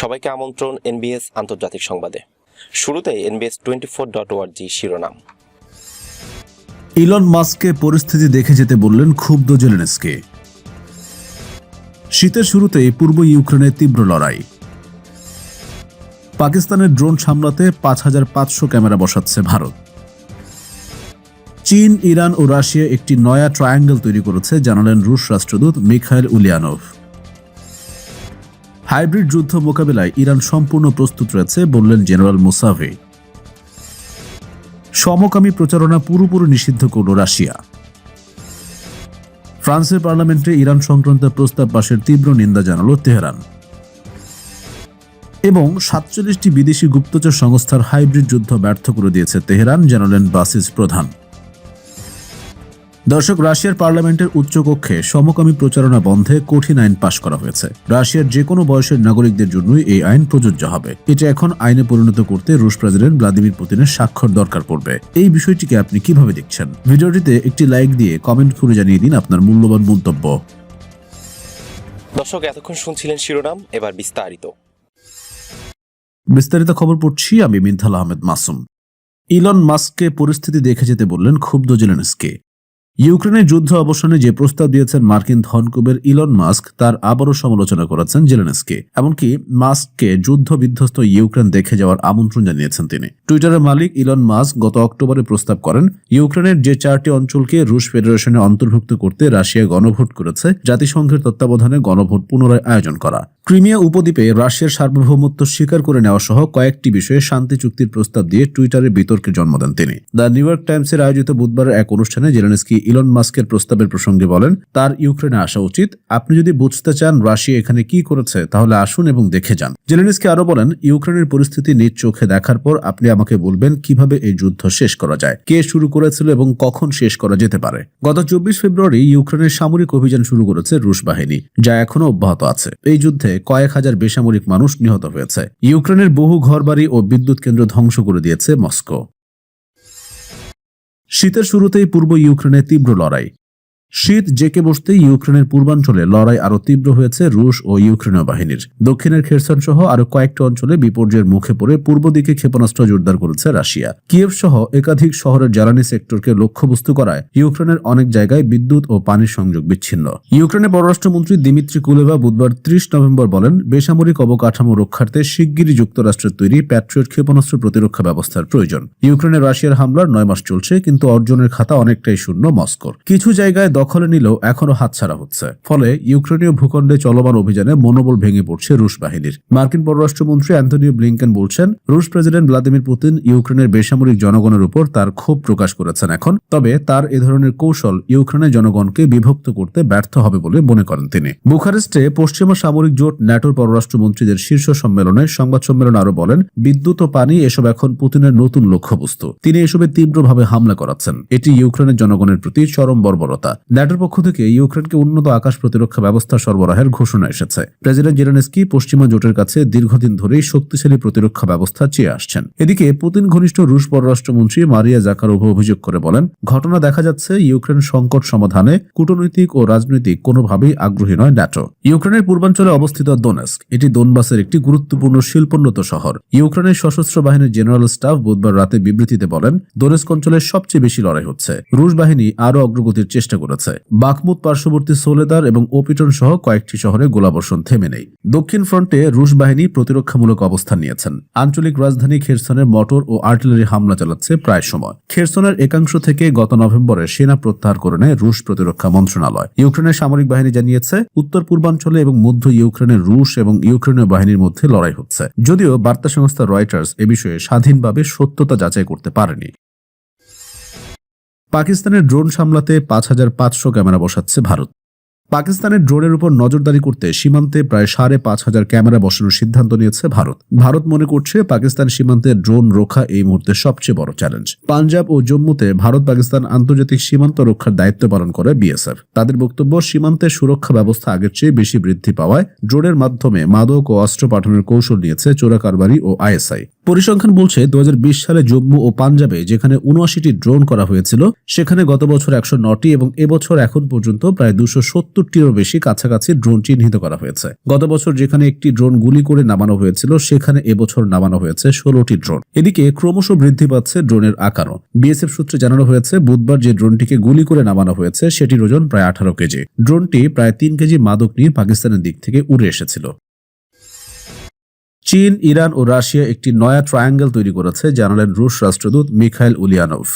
সবাইকে আমন্ত্রণ এনবিএস আন্তর্জাতিক সংবাদে। শুরুতে এনবিএস টোয়েন্টি ফোর ডট ওয়ার্জি শিরোনাম। ইলন মাস্ককে পরিস্থিতি দেখে যেতে বললেন ক্ষুব্ধ জেলেনস্কে শীতের শুরুতেই পূর্ব ইউক্রেনে তীব্র লড়াই। পাকিস্তানের ড্রোন সামলাতে পাঁচ হাজার পাঁচশো ক্যামেরা বসাচ্ছে ভারত। চীন, ইরান ও রাশিয়া একটি নয়া ট্রায়াঙ্গেল তৈরি করেছে, জানালেন রুশ রাষ্ট্রদূত মিখাইল উলিয়ানোভ। হাইব্রিড যুদ্ধ মোকাবেলায় ইরান সম্পূর্ণ প্রস্তুত রয়েছে, বললেন জেনারেল মুসাভে। সমকামী প্রচারণা পুরোপুরি নিষিদ্ধ করল রাশিয়া। ফ্রান্সের পার্লামেন্টে ইরান সংক্রান্ত প্রস্তাব পাশের তীব্র নিন্দা জানাল তেহরান। এবং সাতচল্লিশটি বিদেশি গুপ্তচর সংস্থার হাইব্রিড যুদ্ধ ব্যর্থ করে দিয়েছে তেহরান জানালেন বাসিস প্রধান। দর্শক রাশিয়ার পার্লামেন্টের উচ্চকক্ষে সমকামী প্রচারণা বন্ধে কঠিন আইন পাশ করা হয়েছে। রাশিয়ার যে কোনো বয়সের নাগরিকদের জন্যই এই আইন প্রযোজ্য হবে। এটা এখন আইনে পরিণত করতে রুশ প্রেসিডেন্ট ভ্লাদিমির পুতিনের স্বাক্ষর দরকার পড়বে। এই বিষয়টিকে আপনি কীভাবে দেখছেন? ভিডিওটিতে একটি লাইক দিয়ে কমেন্ট করে জানিয়ে দিন আপনার মূল্যবান মন্তব্য। দর্শক এতক্ষণ শুনছিলেন শিরোনাম এবার বিস্তারিত। বিস্তারিত খবর পড়ছি আমি মিনথাল আহমেদ মাসুম। ইলন মাস্ককে পরিস্থিতি দেখে যেতে বললেন ক্ষুব্ধ জেলেনস্কে। ইউক্রেনের যুদ্ধ অবসানে যে প্রস্তাব দিয়েছেন মার্কিন ধনকুবের ইলন মাস্ক, তার আবারও সমালোচনা করেছেন জেলেনস্কি। এমনকি মাস্ককে যুদ্ধ বিধ্বস্ত ইউক্রেন দেখে যাওয়ার আমন্ত্রণ জানিয়েছেন তিনি। টুইটারের মালিক ইলন মাস্ক গত অক্টোবরে প্রস্তাব করেন, ইউক্রেনের যে চারটি অঞ্চলকে রুশ ফেডারেশনে অন্তর্ভুক্ত করতে রাশিয়া গণভোট করেছে, জাতিসংঘের তত্ত্বাবধানে গণভোট পুনরায় আয়োজন করা। ক্রিমিয়া উপদ্বীপে রাশিয়ার সার্বভৌমত্ব স্বীকার করে নেওয়া সহ কয়েকটি বিষয়ে শান্তি চুক্তির প্রস্তাব দিয়ে টুইটারে বিতর্কের জন্ম দেন তিনি। দ্য নিউ ইয়র্ক টাইমসের আয়োজিত বুধবারের এক অনুষ্ঠানে জেলেনস্কি ইলন মাস্কের প্রস্তাবের প্রসঙ্গে বলেন, তার ইউক্রেনে আসা উচিত। আপনি যদি বুঝতে চান রাশিয়া এখানে কি করেছে, তাহলে আসুন এবং দেখে যান। জেলেনস্কি আরও বলেন, ইউক্রেনের পরিস্থিতি নিজ চোখে দেখার পর আপনি আমাকে বলবেন কীভাবে এই যুদ্ধ শেষ করা যায়, কে শুরু করেছিল এবং কখন শেষ করা যেতে পারে। গত চব্বিশ ফেব্রুয়ারি ইউক্রেনের সামরিক অভিযান শুরু করেছে রুশ বাহিনী, যা এখনও অব্যাহত আছে। এই যুদ্ধে কয়েক হাজার বেসামরিক মানুষ নিহত হয়েছে। ইউক্রেনের বহু ঘরবাড়ি ও বিদ্যুৎ কেন্দ্র ধ্বংস করে দিয়েছে মস্কো। শীতের শুরুতেই পূর্ব ইউক্রেনে তীব্র লড়াই। শীত জেকে বসতেই ইউক্রেনের পূর্বাঞ্চলে লড়াই আরও তীব্র হয়েছে রুশ ও ইউক্রেনীয় বাহিনীর। দক্ষিণের খেরসন সহ আরও কয়েকটি অঞ্চলে বিপর্যয়ের মুখে পড়ে পূর্ব দিকে ক্ষেপণাস্ত্র জোরদার করেছে রাশিয়া। কিয়েভ সহ একাধিক শহরের জ্বালানি সেক্টরকে লক্ষ্যবস্তু করায় ইউক্রেনের অনেক জায়গায় বিদ্যুৎ ও পানির সংযোগ বিচ্ছিন্ন। ইউক্রেনের পররাষ্ট্রমন্ত্রী দিমিত্রি কুলেভা বুধবার ত্রিশ নভেম্বর বলেন, বেসামরিক অবকাঠামো রক্ষার্থে শিগগিরই যুক্তরাষ্ট্রের তৈরি প্যাট্রিয়ট ক্ষেপণাস্ত্র প্রতিরক্ষা ব্যবস্থার প্রয়োজন। ইউক্রেনে রাশিয়ার হামলার নয় মাস চলছে, কিন্তু অর্জনের খাতা অনেকটাই শূন্য মস্কোর। কিছু জায়গায় দখলে নিলেও এখনও হাতছাড়া হচ্ছে। ফলে ইউক্রেনীয় ভূখণ্ডে চলমান অভিযানে মনোবল ভেঙে পড়ছে রুশ বাহিনীর। মার্কিন পররাষ্ট্রমন্ত্রী অ্যান্টনিও ব্লিংকেন বলছেন, রুশ প্রেসিডেন্ট ভ্লাদিমির পুতিন ইউক্রেনের বেসামরিক জনগণের উপর তার ক্ষোভ প্রকাশ করেছেন এখন। তবে তার এ ধরনের কৌশল ইউক্রেনের জনগণকে বিভক্ত করতে ব্যর্থ হবে বলে মনে করেন তিনি। বুখারেস্টে পশ্চিমা সামরিক জোট ন্যাটোর পররাষ্ট্রমন্ত্রীদের শীর্ষ সম্মেলনে সংবাদ সম্মেলন আরও বলেন, বিদ্যুৎ ও পানি এসব এখন পুতিনের নতুন লক্ষ্যবস্তু। তিনি এসবে তীব্রভাবে হামলা করাচ্ছেন। এটি ইউক্রেনের জনগণের প্রতি চরম বর্বরতা। ন্যাটোর পক্ষ থেকে ইউক্রেনকে উন্নত আকাশ প্রতিরক্ষা ব্যবস্থা সরবরাহের ঘোষণা এসেছে। প্রেসিডেন্ট জেরানেস্কি পশ্চিমা জোটের কাছে দীর্ঘদিন ধরেই শক্তিশালী প্রতিরক্ষা ব্যবস্থা চেয়ে আসছেন। এদিকে পুতিন ঘনিষ্ঠ রুশ পররাষ্ট্রমন্ত্রী মারিয়া জাকারোভা অভিযোগ করে বলেন, ঘটনা দেখা যাচ্ছে ইউক্রেন সংকট সমাধানে কূটনৈতিক ও রাজনৈতিক কোনোভাবেই আগ্রহী নয় ন্যাটো। ইউক্রেনের পূর্বাঞ্চলে অবস্থিত দোনেস্ক, এটি দোনবাসের একটি গুরুত্বপূর্ণ শিল্পোন্নত শহর। ইউক্রেনের সশস্ত্র বাহিনীর জেনারেল স্টাফ বুধবার রাতে বিবৃতিতে বলেন, দোনেস্ক অঞ্চলে সবচেয়ে বেশি লড়াই হচ্ছে। রুশ বাহিনী আরও অগ্রগতির চেষ্টা করেছে। বাকমুত পার্শ্ববর্তী সোলেদার এবং ওপিটন সহ কয়েকটি শহরে গোলাবর্ষণ থেমে নেই। দক্ষিণ ফ্রন্টে রুশ বাহিনী প্রতিরক্ষামূলক অবস্থান নিয়েছেন। আঞ্চলিক রাজধানী খেরসনের মোটর ও আর্টিলারি হামলা চালাচ্ছে প্রায় সময়। খেরসনের একাংশ থেকে গত নভেম্বরে সেনা প্রত্যাহার করে নেয় রুশ প্রতিরক্ষা মন্ত্রণালয়, ইউক্রেনের সামরিক বাহিনী জানিয়েছে, উত্তর পূর্বাঞ্চলে এবং মধ্য ইউক্রেনের রুশ এবং ইউক্রেনীয় বাহিনীর মধ্যে লড়াই হচ্ছে। যদিও বার্তা সংস্থা রয়টার্স এ বিষয়ে স্বাধীনভাবে সত্যতা যাচাই করতে পারেনি। পাকিস্তানের ড্রোন সামলাতে পাঁচ হাজার পাঁচশো ক্যামেরা বসাচ্ছে ভারত। পাকিস্তানের ড্রোনের উপর নজরদারি করতে সীমান্তে প্রায় সাড়ে পাঁচ হাজার ক্যামেরা বসানোর সিদ্ধান্ত নিয়েছে ভারত। ভারত মনে করছে পাকিস্তান সীমান্তে ড্রোন রক্ষা এই মুহূর্তে সবচেয়ে বড় চ্যালেঞ্জ। পাঞ্জাব ও জম্মুতে ভারত পাকিস্তান আন্তর্জাতিক সীমান্ত রক্ষার দায়িত্ব পালন করে বিএসএফ। তাদের বক্তব্য সীমান্তের সুরক্ষা ব্যবস্থা আগের চেয়ে বেশি বৃদ্ধি পাওয়ায় ড্রোনের মাধ্যমে মাদক ও অস্ত্র পাঠানোর কৌশল নিয়েছে চোরা কারবারি ও আইএসআই। পরিসংখ্যান বলছে দু হাজার বিশ সালে জম্মু ও পাঞ্জাবে যেখানে উনআশিটি ড্রোন করা হয়েছিল, সেখানে গত বছর একশো নটি এবং এবছর এখন পর্যন্ত প্রায় দুশো সত্তরটিরও বেশি কাছাকাছি ড্রোন চিহ্নিত করা হয়েছে। গত বছর যেখানে একটি ড্রোন গুলি করে নামানো হয়েছিল, সেখানে এবছর নামানো হয়েছে ষোলোটি ড্রোন। এদিকে ক্রমশ বৃদ্ধি পাচ্ছে ড্রোনের আকারও। বিএসএফ সূত্রে জানানো হয়েছে, বুধবার যে ড্রোনটিকে গুলি করে নামানো হয়েছে, সেটির ওজন প্রায় আঠারো কেজি। ড্রোনটি প্রায় তিন কেজি মাদক নিয়ে পাকিস্তানের দিক থেকে উড়ে এসেছিল। চীন, ইরান ও রাশিয়া একটি নয়া ট্রায়াঙ্গেল তৈরি করেছে, জানালেন রুশ রাষ্ট্রদূত মিখাইল উলিয়ানোভ।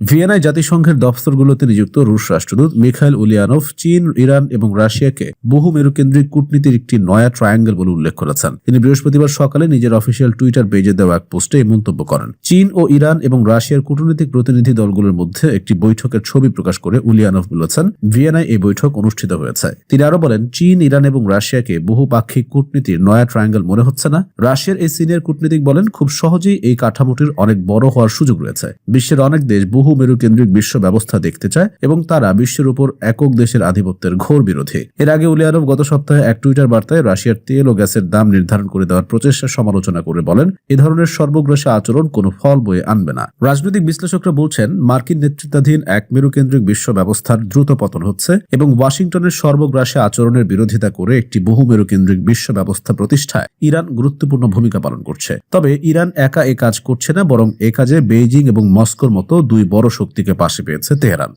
ভিয়েনায় জাতিসংঘের দফতরগুলোতে নিযুক্ত রুশ রাষ্ট্রদূত মিখাইল উলিয়ানোভ চীন, ইরান এবং রাশিয়াকে বহু মেরুকেন্দ্রিক কূটনীতির একটি নয়া ট্রায়াঙ্গেল বলে উল্লেখ করেছেন। তিনি বৃহস্পতিবার সকালে নিজের অফিসিয়াল টুইটার পেজে দেওয়া এক পোস্টে এই মন্তব্য করেন। চীন ও ইরান এবং রাশিয়ার কূটনৈতিক প্রতিনিধি দলগুলোর মধ্যে একটি বৈঠকের ছবি প্রকাশ করে উলিয়ানোভ বলেছেন, ভিয়েনায় এই বৈঠক অনুষ্ঠিত হয়েছে। তিনি আরও বলেন, চীন, ইরান এবং রাশিয়াকে বহুপাক্ষিক কূটনীতির নয়া ট্রায়াঙ্গেল মনে হচ্ছে না। রাশিয়ার এই সিনিয়র কূটনীতিক বলেন, খুব সহজেই এই কাঠামোটির অনেক বড় হওয়ার সুযোগ রয়েছে। বিশ্বের অনেক দেশ বহু মেরুকেন্দ্রিক বিশ্ব ব্যবস্থা দেখতে চায় এবং তারা বিশ্বের উপর একক দেশের আধিপত্যের ঘোর বিরোধী। এর আগে উলিয়ানভ গত সপ্তাহে এক টুইটার বার্তায় রাশিয়ার তেল ও গ্যাসের দাম নির্ধারণ করে দেওয়ার প্রচেষ্টার সমালোচনা করে বলেন, এ ধরনের সর্বগ্রাসী আচরণ কোনো ফল বয়ে আনবে না। রাজনৈতিক বিশ্লেষকরা বলছেন, মার্কিন নেতৃত্বাধীন এক মেরুকেন্দ্রিক বিশ্ব ব্যবস্থার দ্রুত পতন হচ্ছে এবং ওয়াশিংটনের সর্বগ্রাসী আচরণের বিরোধিতা করে একটি বহু মেরুকেন্দ্রিক বিশ্ব ব্যবস্থা প্রতিষ্ঠায় ইরান গুরুত্বপূর্ণ ভূমিকা পালন করছে। তবে ইরান একা এ কাজ করছে না, বরং এ কাজে বেইজিং এবং মস্কোর মতো দুই বড় শক্তিকে পাশে পেয়েছে তেহরান।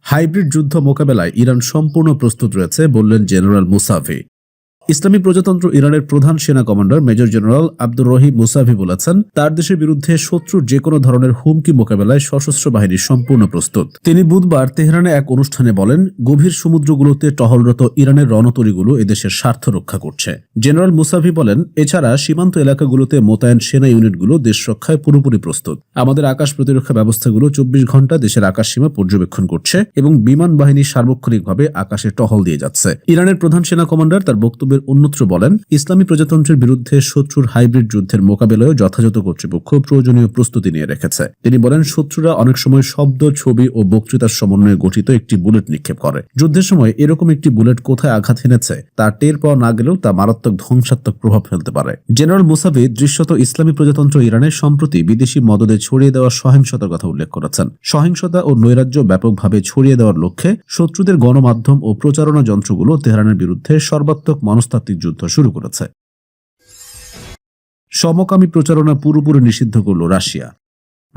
হাইব্রিড যুদ্ধ মোকাবেলায় ইরান সম্পূর্ণ প্রস্তুত রয়েছে বললেন জেনারেল মুসাভি ইসলামী প্রজাতন্ত্র ইরানের প্রধান সেনা commander major general Abdur Rahim Mousavi বলেছেন, তার দেশের বিরুদ্ধে শত্রুর যে কোনো ধরনের হুমকি মোকাবেলায় সশস্ত্র বাহিনী সম্পূর্ণ প্রস্তুত। তিনি বুধবার তেহরানে এক অনুষ্ঠানে বলেন, গভীর সমুদ্রগুলোতে টহলরত ইরানের রণতরীগুলো এদেশের স্বার্থ রক্ষা করছে। জেনারেল মুসাভি বলেন, এছাড়া সীমান্ত এলাকাগুলোতে মোতায়েন সেনা ইউনিটগুলো দেশ রক্ষায় পুরোপুরি প্রস্তুত। আমাদের আকাশ প্রতিরক্ষা ব্যবস্থাগুলো চব্বিশ ঘণ্টা দেশের আকাশ সীমা পর্যবেক্ষণ করছে এবং বিমান বাহিনী সার্বক্ষণিকভাবে আকাশে টহল দিয়ে যাচ্ছে। ইরানের প্রধান সেনা কমান্ডার তার বক্তব্যের অন্যত্র বলেন, ইসলামী প্রজাতন্ত্রের বিরুদ্ধে শত্রুর হাইব্রিড যুদ্ধের মোকাবেলায় যথাযথ কর্তৃপক্ষ প্রয়োজনীয় প্রস্তুতি নিয়ে রেখেছে। তিনি বলেন, শত্রুরা অনেক সময় শব্দ, ছবি ও বক্তৃতার সমন্বয়ে গঠিত একটি বুলেট নিক্ষেপ করে। যুদ্ধের সময় এরকম একটি বুলেট কোথায় আঘাত এনেছে, তা টের পাওয়া না গেলেও তা মারাত্মক ধ্বংসাত্মক প্রভাব ফেলতে পারে। জেনারেল মুসাভি দৃশ্যত ইসলামী প্রজাতন্ত্র ইরানের সম্প্রতি বিদেশি মদদে ছড়িয়ে দেওয়া সহিংসতার কথা উল্লেখ করেছেন। সহিংসতা ও নৈরাজ্য ব্যাপকভাবে ছড়িয়ে দেওয়ার লক্ষ্যে শত্রুদের গণমাধ্যম ও প্রচারণা যন্ত্রগুলো তেহরানের বিরুদ্ধে সর্বাত্মক মনস্তাত্ত্বিক যুদ্ধ শুরু করেছে। সমকামী প্রচারণা পুরোপুরি নিষিদ্ধ করল রাশিয়া।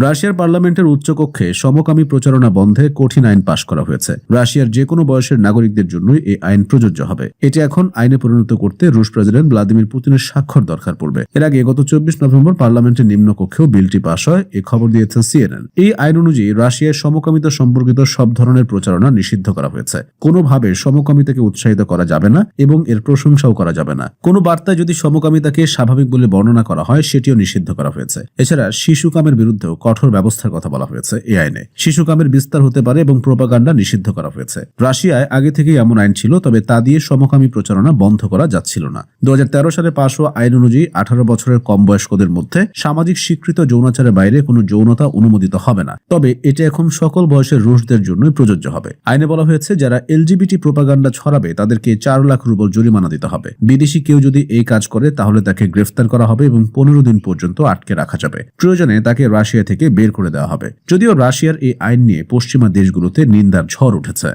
রাশিয়ার পার্লামেন্টের উচ্চকক্ষে সমকামী প্রচারণা বন্ধে কঠিন আইন পাশ করা হয়েছে। রাশিয়ার যে কোনো বয়সের নাগরিকদের জন্যই এই আইন প্রযোজ্য হবে। এটি এখন আইনে পরিণত করতে রুশ প্রেসিডেন্ট ভ্লাদিমির পুতিনের স্বাক্ষর দরকার পড়বে। এর আগে গত চব্বিশ নভেম্বর পার্লামেন্টের নিম্নকক্ষেও বিলটি পাশ হয়, এ খবর দিয়েছে সিএনএন। এই আইন অনুযায়ী রাশিয়ায় সমকামিতা সম্পর্কিত সব ধরনের প্রচারণা নিষিদ্ধ করা হয়েছে। কোনোভাবে সমকামিতাকে উৎসাহিত করা যাবে না এবং এর প্রশংসাও করা যাবে না। কোনো বার্তায় যদি সমকামিতাকে স্বাভাবিক বলে বর্ণনা করা হয়, সেটিও নিষিদ্ধ করা হয়েছে। এছাড়া শিশুকামের বিরুদ্ধেও কঠোর ব্যবস্থার কথা বলা হয়েছে এই আইনে। শিশুকামের বিস্তার হতে পারে এবং প্রোপাগান্ডা নিষিদ্ধ করা হয়েছে। রাশিয়ায় আগে থেকেই এমন আইন ছিল, তবে তা দিয়ে সমকামী প্রচারণা বন্ধ করা যাচ্ছিল না। দু সালে পাশ হওয়া আইন অনুযায়ী আঠারো বছরের কম বয়স্কদের মধ্যে সামাজিক স্বীকৃত যৌনাচারের বাইরে কোনো যৌনতা অনুমোদিত হবে না। তবে এটা এখন সকল বয়সের রুশদের জন্যই প্রযোজ্য হবে। আইনে বলা হয়েছে, যারা এলজিবিটি প্রোপাগান্ডা ছড়াবে, তাদেরকে চার লাখ রুবল জরিমানা দিতে হবে। বিদেশি কেউ যদি এই কাজ করে, তাহলে তাকে গ্রেফতার করা হবে এবং পনেরো দিন পর্যন্ত আটকে রাখা যাবে। প্রয়োজনে তাকে রাশিয়া থেকে বের করে দেওয়া হবে। যদিও রাশিয়ার এই আইন নিয়ে পশ্চিমা দেশগুলোতে নিন্দার ঝড় উঠেছে।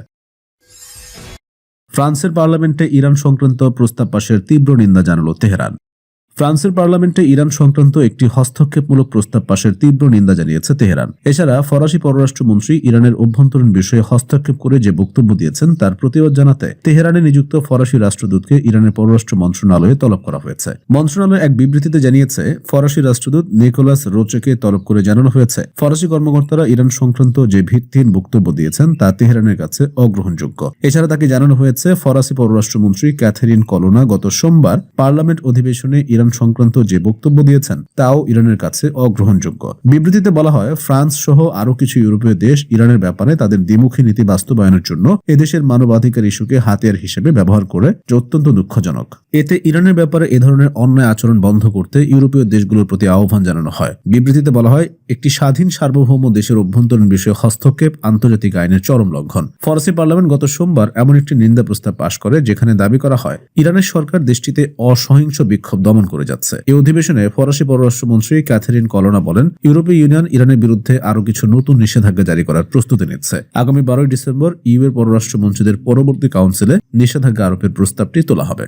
ফ্রান্সের পার্লামেন্টে ইরান সংক্রান্ত প্রস্তাব পাশের তীব্র নিন্দা জানাল তেহরান। ফ্রান্সের পার্লামেন্টে ইরান সংক্রান্ত একটি হস্তক্ষেপমূলক প্রস্তাব পাশের তীব্র নিন্দা জানিয়েছে তেহরান। এছাড়া ফরাসি পররাষ্ট্রমন্ত্রী ইরানের অভ্যন্তরীণ বিষয়ে হস্তক্ষেপ করে যে বক্তব্য দিয়েছেন তার প্রতিবাদ জানাতে তেহরানে নিযুক্ত ফরাসি রাষ্ট্রদূতকে ইরানের পররাষ্ট্র মন্ত্রণালয়ে তলব করা হয়েছে। মন্ত্রণালয় এক বিবৃতিতে জানিয়েছে, ফরাসি রাষ্ট্রদূত নিকোলাস রোচেকে তলব করে জানানো হয়েছে, ফরাসি কর্মকর্তারা ইরান সংক্রান্ত যে ভিত্তিহীন বক্তব্য দিয়েছেন তা তেহরানের কাছে অগ্রহণযোগ্য। এছাড়া তাকে জানানো হয়েছে, ফরাসি পররাষ্ট্রমন্ত্রী ক্যাথেরিন কলোনা গত সোমবার পার্লামেন্ট অধিবেশনে ইরান সংক্রান্ত যে বক্তব্য দিয়েছেন, তাও ইরানের কাছে অগ্রহণযোগ্য। বিবৃতিতে বলা হয়, ফ্রান্স সহ আরও কিছু ইউরোপীয় দেশ ইরানের ব্যাপারে তাদের দ্বিমুখী নীতি বাস্তবায়নের জন্য এদেশের মানবাধিকার ইস্যুকে হাতিয়ার হিসেবে ব্যবহার করে অত্যন্ত দুঃখজনক। এতে ইরানের ব্যাপারে এ ধরনের অন্যায় আচরণ বন্ধ করতে ইউরোপীয় দেশগুলোর প্রতি আহ্বান জানানো হয়। বিবৃতিতে বলা হয়, একটি স্বাধীন সার্বভৌম দেশের অভ্যন্তরীণ বিষয়ে হস্তক্ষেপ আন্তর্জাতিক আইনের চরম লঙ্ঘন। ফরাসি পার্লামেন্ট গত সোমবার এমন একটি নিন্দা প্রস্তাব পাশ করে, যেখানে দাবি করা হয়, ইরানের সরকার দেশটিতে অসহিংস বিক্ষোভ দমন করে যাচ্ছে। এই অধিবেশনে ফরাসি পররাষ্ট্রমন্ত্রী ক্যাথেরিন কলোনা বলেন, ইউরোপীয় ইউনিয়ন ইরানের বিরুদ্ধে আরও কিছু নতুন নিষেধাজ্ঞা জারি করার প্রস্তুতি নিচ্ছে। আগামী বারোই ডিসেম্বর ইউ এর পররাষ্ট্রমন্ত্রীদের পরবর্তী কাউন্সিলে নিষেধাজ্ঞা আরোপের প্রস্তাবটি তোলা হবে।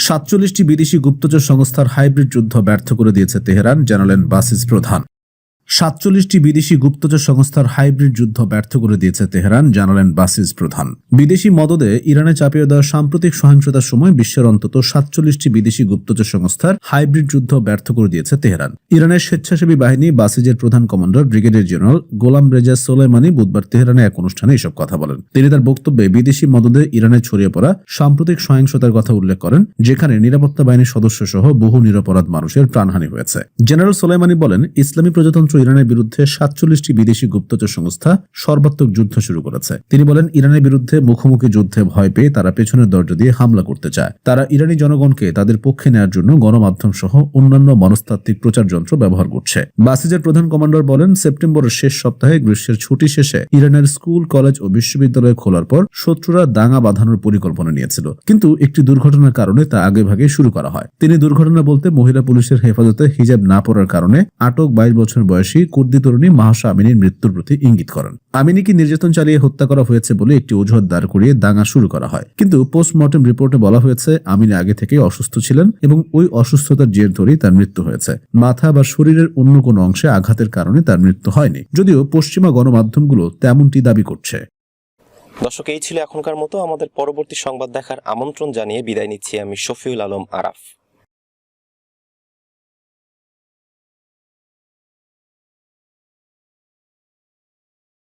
সাতচল্লিশটি বিদেশি গুপ্তচর সংস্থার হাইব্রিড যুদ্ধ ব্যর্থ করে দিয়েছে তেহরান জানালেন বাসিস প্রধান। সাতচল্লিশটি বিদেশি গুপ্তচর সংস্থার হাইব্রিড যুদ্ধ ব্যর্থ করে দিয়েছে তেহরান, জানালেন বাসিস প্রধান। বিদেশি মদদে ইরানে চাপিয়ে দেওয়া সাম্প্রতিক সহিংসতার সময় বিশ্বের অন্তত সাতচল্লিশটি বিদেশি গুপ্তচর সংস্থার হাইব্রিড যুদ্ধ ব্যর্থ করে দিয়েছে তেহরান। ইরানের স্বেচ্ছাসেবী বাহিনী বাসিজের প্রধান commander, brigadier general Gholam Reza Soleimani বুধবার তেহরানে এক অনুষ্ঠানে এসব কথা বলেন। তিনি তার বক্তব্যে বিদেশি মদদে ইরানে ছড়িয়ে পড়া সাম্প্রতিক সহিংসতার কথা উল্লেখ করেন, যেখানে নিরাপত্তা বাহিনীর সদস্য সহ বহু নিরপরাধ মানুষের প্রাণহানি হয়েছে। জেনারেল সোলাইমানি বলেন, ইসলামী প্রজাতন্ত্র ইরানের বিরুদ্ধে সাতচল্লিশটি বিদেশি গুপ্তচর সংস্থা সর্বাত্মক যুদ্ধ শুরু করেছে। তিনি বলেন, ইরানের বিরুদ্ধে মুখোমুখি যুদ্ধে ভয় পেয়ে তারা পেছনের দরজা দিয়ে হামলা করতে চায়। তারা ইরানি জনগণকে তাদের পক্ষে নেওয়ার জন্য গণমাধ্যম সহ অন্যান্য মনস্তাত্ত্বিক প্রচার যন্ত্র ব্যবহার করছে। বাসিজের প্রধান কমান্ডার বলেন, সেপ্টেম্বরের শেষ সপ্তাহে গ্রীষ্মের ছুটি শেষে ইরানের স্কুল, কলেজ ও বিশ্ববিদ্যালয় খোলার পর শত্রুরা দাঙ্গা বাঁধানোর পরিকল্পনা নিয়েছিল। কিন্তু একটি দুর্ঘটনার কারণে তা আগেভাগে শুরু করা হয়। তিনি দুর্ঘটনা বলতে মহিলা পুলিশের হেফাজতে হিজাব না পড়ার কারণে আটক বাইশ বছর বয়সী কুর্দি তরুণী মাহসা আমিনীর মৃত্যুর প্রতি ইঙ্গিত করেন। আমিনীকে নির্যাতন চালিয়ে হত্যা করা হয়েছে বলে একটি অজুহাত দাঁড় করিয়ে দাঙ্গা শুরু করা হয়। কিন্তু পোস্টমর্টেম রিপোর্টে বলা হয়েছে, আমিনী আগে থেকে অসুস্থ ছিলেন এবং ওই অসুস্থতার জের ধরেই তার মৃত্যু হয়েছে। মাথা বা শরীরের অন্য কোনো অংশে আঘাতের কারণে তার মৃত্যু হয়নি। যদিও পশ্চিমা গণমাধ্যমগুলো তেমনটি দাবি করছে। দর্শক, এই ছিল এখনকার মতো। আমাদের পরবর্তী সংবাদ দেখার আমন্ত্রণ জানিয়ে বিদায় নিচ্ছি আমি শফিউল আলম আরাফ।